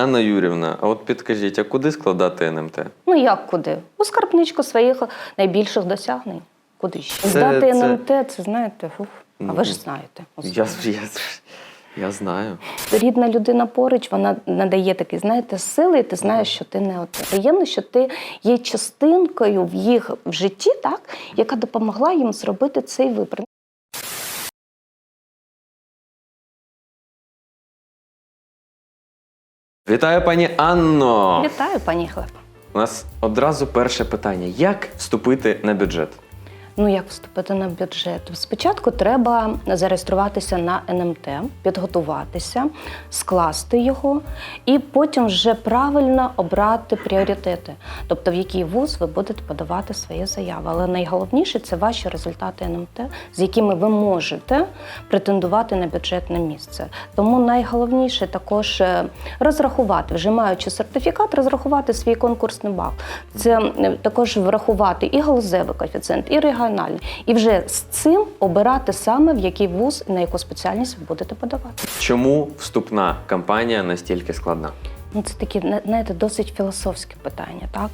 Анна Юрівна, а от підкажіть, а куди складати НМТ? Ну як куди? У скарбничку своїх найбільших досягнень. Куди ще? Це- Здати це- НМТ, це знаєте, уф, а ви ж знаєте. Я, я, я знаю. Рідна людина поруч, вона надає такий, знаєте, сили, і ти знаєш, що ти не один. Приємно, що ти є частинкою в їх в житті, так, яка допомогла їм зробити цей вибір. Вітаю, пані Анно! Вітаю, пані Глеб. У нас одразу перше питання: як вступити на бюджет? Ну, як вступити на бюджет? Спочатку треба зареєструватися на НМТ, підготуватися, скласти його і потім вже правильно обрати пріоритети, тобто в який вуз ви будете подавати свої заяви. Але найголовніше це ваші результати НМТ, з якими ви можете претендувати на бюджетне місце. Тому найголовніше також е, розрахувати, вже маючи сертифікат, розрахувати свій конкурсний бал. Це також врахувати і галузевий коефіцієнт, і регіональний. І вже з цим обирати саме в який вуз на яку спеціальність ви будете подавати. Чому вступна кампанія настільки складна? Ну це такі знаєте, досить філософське питання, так?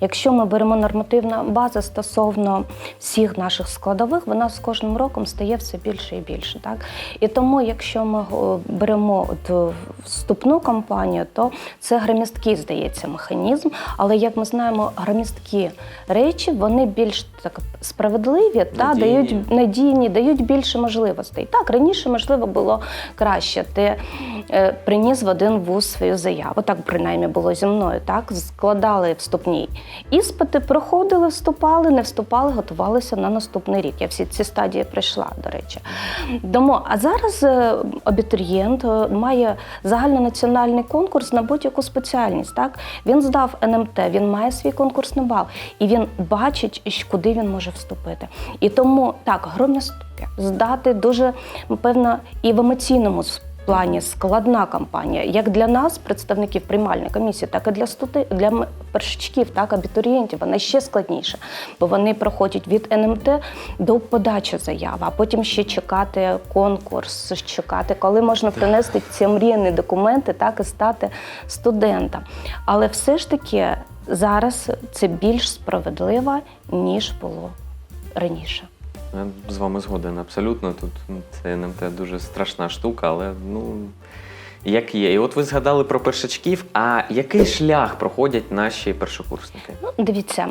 Якщо ми беремо нормативна база стосовно всіх наших складових, вона з кожним роком стає все більше і більше. Так? І тому, якщо ми беремо от е, вступну кампанію, то це громісткий, здається, механізм. Але як ми знаємо, громісткі речі вони більш так справедливі та Надійні. дають надійні, дають більше можливостей. Так, раніше, можливо, було краще. Ти е, приніс в один вуз свою заяву. Так, принаймні, було зі мною. Так, складали вступні іспити, проходили, вступали, не вступали, готувалися на наступний рік. Я всі ці стадії пройшла, до речі. Тому, а зараз е, абітурієнт е, має загальнонаціональний конкурс на будь-яку спеціальність. Так? Він здав НМТ, він має свій конкурсний бал, і він бачить, куди він може вступити. І тому так, громістки здати дуже певно і в емоційному плані складна кампанія, як для нас, представників приймальної комісії, так і для студи... для першачків, так абітурієнтів, вона ще складніша, бо вони проходять від НМТ до подачі заяви, а потім ще чекати конкурс, чекати, коли можна принести ці мріяні документи, так і стати студентом. Але все ж таки зараз це більш справедливо, ніж було раніше. Я з вами згоден абсолютно. Тут ну, це НМТ дуже страшна штука, але ну як є. І от ви згадали про першачків. А який шлях проходять наші першокурсники? Ну, дивіться.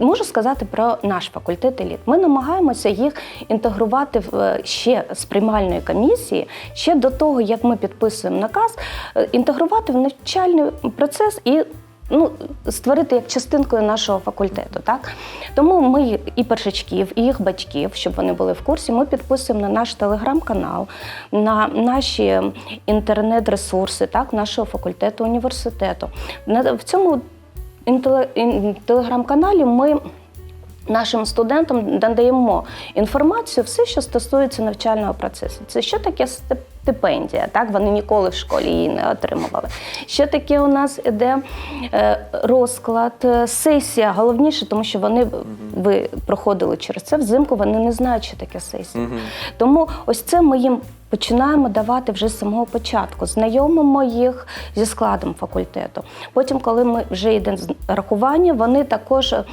Можу сказати про наш факультет еліт. Ми намагаємося їх інтегрувати в е, ще з приймальної комісії, ще до того, як ми підписуємо наказ, е, інтегрувати в навчальний процес і ну, створити як частинкою нашого факультету. Так? Тому ми і першачків, і їх батьків, щоб вони були в курсі, ми підписуємо на наш телеграм-канал, на наші інтернет-ресурси, так, нашого факультету університету. В цьому телеграм-каналі ми нашим студентам надаємо інформацію, все, що стосується навчального процесу. Це що таке стипендія? Так, вони ніколи в школі її не отримували. Що таке у нас іде е, розклад, е, сесія. Головніше, тому що вони ви проходили через це взимку, вони не знають, що таке сесія. Тому ось це ми їм починаємо давати вже з самого початку. Знайомимо їх зі складом факультету. Потім, коли ми вже йде з- рахування, вони також е,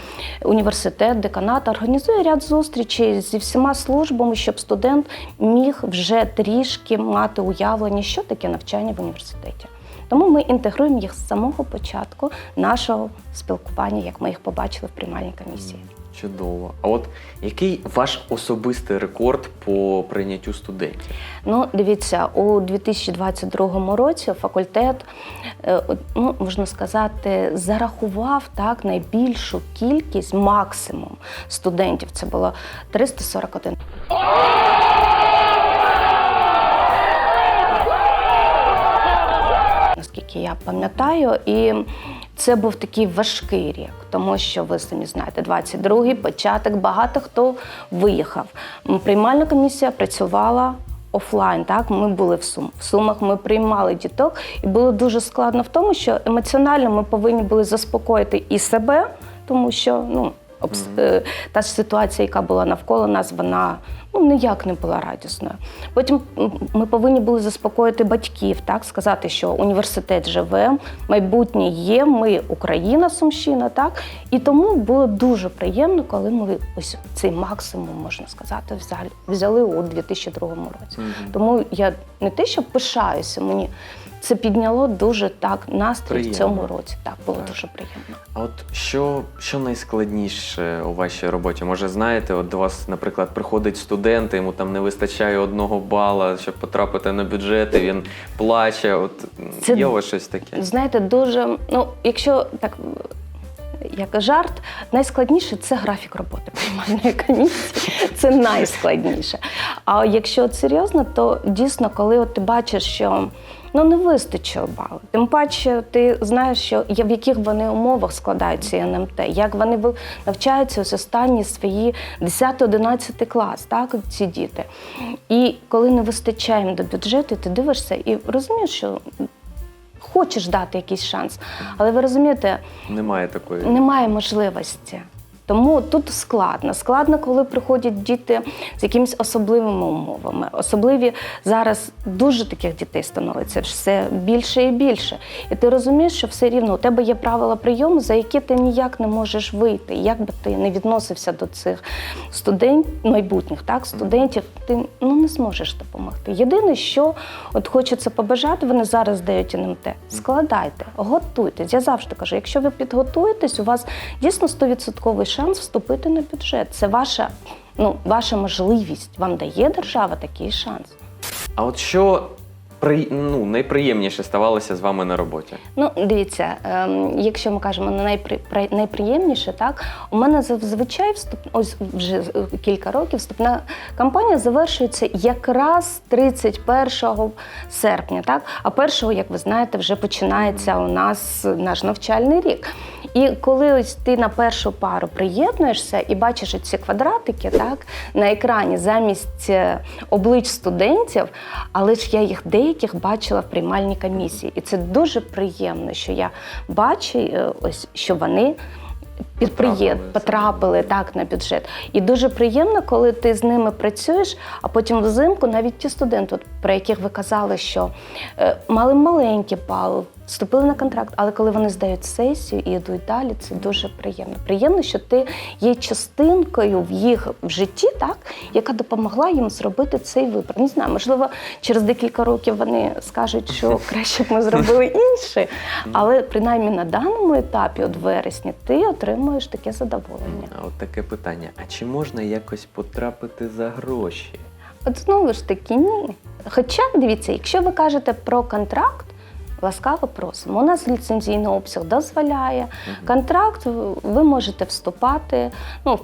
університет, деканат організує ряд зустрічей зі всіма службами, щоб студент міг вже трішки мати уявлення, що таке навчання в університеті. Тому ми інтегруємо їх з самого початку нашого спілкування, як ми їх побачили в приймальній комісії. Чудово. А от який ваш особистий рекорд по прийняттю студентів? Ну, дивіться, у 2022 році факультет, е, ну, можна сказати, зарахував так найбільшу кількість, максимум студентів. Це було 341. Наскільки я пам'ятаю, і це був такий важкий рік, тому що ви самі знаєте, 22-й початок, багато хто виїхав. Приймальна комісія працювала офлайн. Так, ми були в Сум. В Сумах ми приймали діток, і було дуже складно в тому, що емоціонально ми повинні були заспокоїти і себе, тому що ну. Обс- Мгм. е, Та ж ситуація, яка була навколо нас, вона ну, ніяк не була радісною. Потім ми повинні були заспокоїти батьків, так, сказати, що університет живе, майбутнє є, ми Україна, Сумщина, так. І тому було дуже приємно, коли ми ось цей максимум, можна сказати, взяли, взяли у 2002 році. Мгм. Тому я не те, що пишаюся, мені це підняло дуже так настрій Приємно. в цьому році. Так, було Так. дуже приємно. А от що, що найскладніше у вашій роботі? Може, знаєте, от до вас, наприклад, приходить студент, йому там не вистачає одного бала, щоб потрапити на бюджет, і він плаче. От Це- є у вас щось таке? Знаєте, дуже, ну, якщо так. Як жарт, найскладніше це графік роботи приймальної комісії. Це найскладніше. А якщо от серйозно, то дійсно, коли от ти бачиш, що ну не вистачило балу, тим паче ти знаєш, що в яких вони умовах складають ці НМТ, як вони навчаються ось останні свої 10-11 клас, так, ці діти. І коли не вистачає їм до бюджету, ти дивишся і розумієш, що хочеш дати якийсь шанс, але ви розумієте, Немає такої. немає можливості. Тому тут складно. Складно, коли приходять діти з якимись особливими умовами. Особливі зараз дуже таких дітей становиться все більше і більше. І ти розумієш, що все рівно у тебе є правила прийому, за які ти ніяк не можеш вийти. Як би ти не відносився до цих студентів, майбутніх так, студентів, ти ну, не зможеш допомогти. Єдине, що от хочеться побажати, вони зараз дають НМТ. Складайте, готуйтесь. Я завжди кажу, якщо ви підготуєтесь, у вас дійсно 100% шанс вступити на бюджет. Це ваша, ну, ваша можливість. Вам дає держава такий шанс. А от що при... ну, найприємніше ставалося з вами на роботі? Ну, дивіться, ем, якщо ми кажемо на найпри... найприємніше, так у мене зазвичай вступ... ось вже е, кілька років вступна кампанія завершується якраз 31 серпня, так а 1, як ви знаєте, вже починається у нас наш навчальний рік. І коли ось ти на першу пару приєднуєшся і бачиш ці квадратики, так на екрані замість е, облич студентів, але ж я їх деяких бачила в приймальній комісії, і це дуже приємно, що я бачу, е, ось що вони. Підприєд Потрапили, так на бюджет. І дуже приємно, коли ти з ними працюєш, а потім взимку навіть ті студенти, про яких ви казали, що е, мали маленькі бали, вступили на контракт, але коли вони здають сесію і йдуть далі, це дуже приємно. Приємно, що ти є частинкою в їх в житті, так, яка допомогла їм зробити цей вибір. Не знаю, можливо, через декілька років вони скажуть, що краще б ми зробили інше. Але принаймні на даному етапі, от вересні, ти отримуєш таке задоволення. А от таке питання: а чи можна якось потрапити за гроші? От знову ж таки, ні. Хоча, дивіться, якщо ви кажете про контракт, ласкаво просимо. У нас ліцензійний обсяг дозволяє. Контракт ви можете вступати, ну,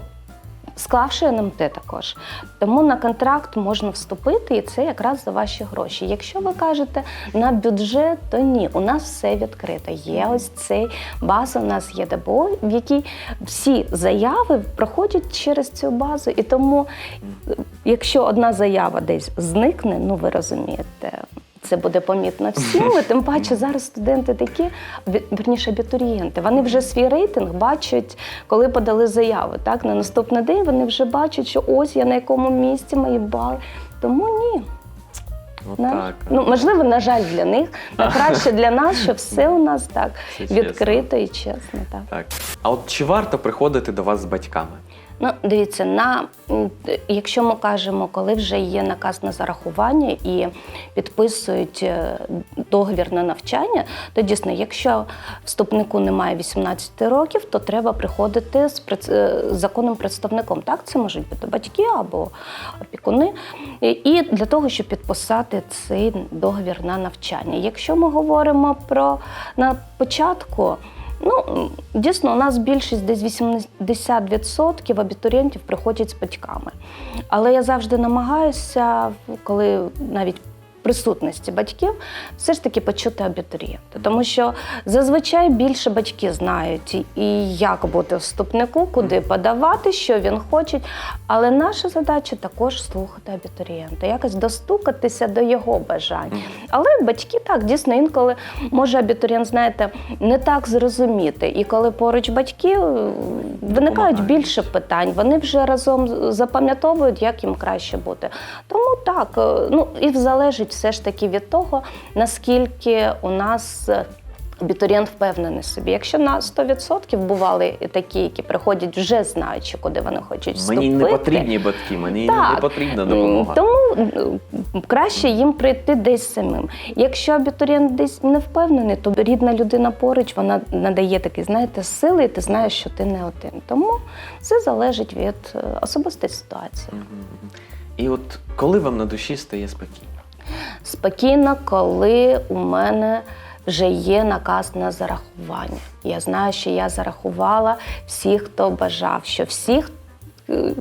склавши НМТ також. Тому на контракт можна вступити, і це якраз за ваші гроші. Якщо ви кажете на бюджет, то ні, у нас все відкрито. Є ось цей база, у нас є ДБО, в якій всі заяви проходять через цю базу. І тому, якщо одна заява десь зникне, ну ви розумієте. Це буде помітно всім, і тим паче зараз студенти такі, вірніше абітурієнти. Вони вже свій рейтинг бачать, коли подали заяву. Так на наступний день вони вже бачать, що ось я на якому місці мої бали. Тому ні. От На- так. Ну, можливо, на жаль, для них, на краще для нас, що все у нас так відкрито і чесно. Так. так. А от чи варто приходити до вас з батьками? Ну, дивіться, на якщо ми кажемо, коли вже є наказ на зарахування і підписують е, договір на навчання, то дійсно, якщо вступнику немає 18 років, то треба приходити з е, законним представником. Так, це можуть бути батьки або опікуни. І для того, щоб підписати цей договір на навчання. Якщо ми говоримо про на початку. Ну, дійсно, у нас більшість десь 80% абітурієнтів приходять з батьками. Але я завжди намагаюся, коли навіть присутності батьків все ж таки почути абітурієнта. Тому що зазвичай більше батьки знають і- як бути вступнику, куди подавати, що він хоче. Але наша задача також слухати абітурієнта, якось достукатися до його бажань. Але батьки так дійсно інколи може абітурієнт, знаєте, не так зрозуміти. І коли поруч батьки е, виникають більше питань, вони вже разом запам'ятовують, як їм краще бути. Тому так, е, ну і залежить все ж таки від того, наскільки у нас. е, Абітурієнт впевнений собі. Якщо на 100% бували такі, які приходять вже знаючи, куди вони хочуть вступити. Мені не потрібні батьки, мені не потрібна допомога. Тому краще їм прийти десь самим. Якщо абітурієнт десь не впевнений, то рідна людина поруч вона надає такий, знаєте, сили, і ти знаєш, що ти не один. Тому все залежить від е, особистої ситуації. І от коли вам на душі стає спокійно? Спокійно, коли у мене вже є наказ на зарахування. Я знаю, що я зарахувала всіх, хто бажав, що всіх. е,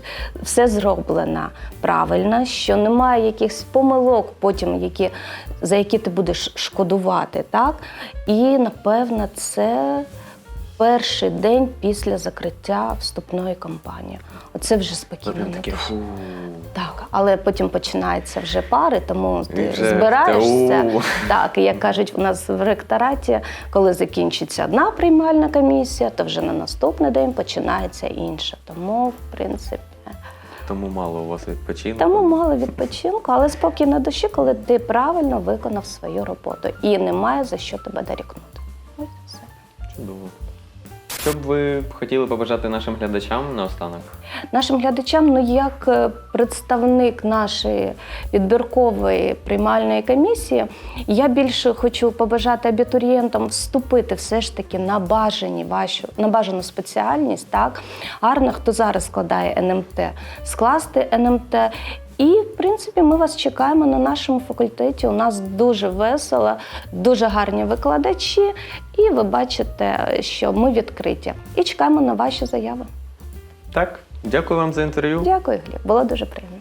Все зроблено правильно, що немає якихось помилок, потім які, за які ти будеш шкодувати. Так? І напевно, це перший день після закриття вступної кампанії. Оце вже спокійно. таке фу. Так, але потім починаються вже пари, тому ти вже збираєшся. та. Так, як кажуть, у нас в ректораті, коли закінчиться одна приймальна комісія, то вже на наступний день починається інша. Тому, в принципі, Тому мало у вас відпочинку. тому мало відпочинку, але спокій на душі, коли ти правильно виконав свою роботу і немає за що тебе дорікнути. Ось все. Чудово. Що б ви хотіли побажати нашим глядачам наостанок? Нашим глядачам, ну як е, представник нашої відбіркової приймальної комісії, я більше хочу побажати абітурієнтам вступити все ж таки на бажані вашу на бажану спеціальність. Так гарно, хто зараз складає НМТ, скласти НМТ. І, в принципі, ми вас чекаємо на нашому факультеті. У нас дуже весело, дуже гарні викладачі, і ви бачите, що ми відкриті. І чекаємо на ваші заяви. Так, дякую вам за інтерв'ю. Дякую, Гліб. Було дуже приємно.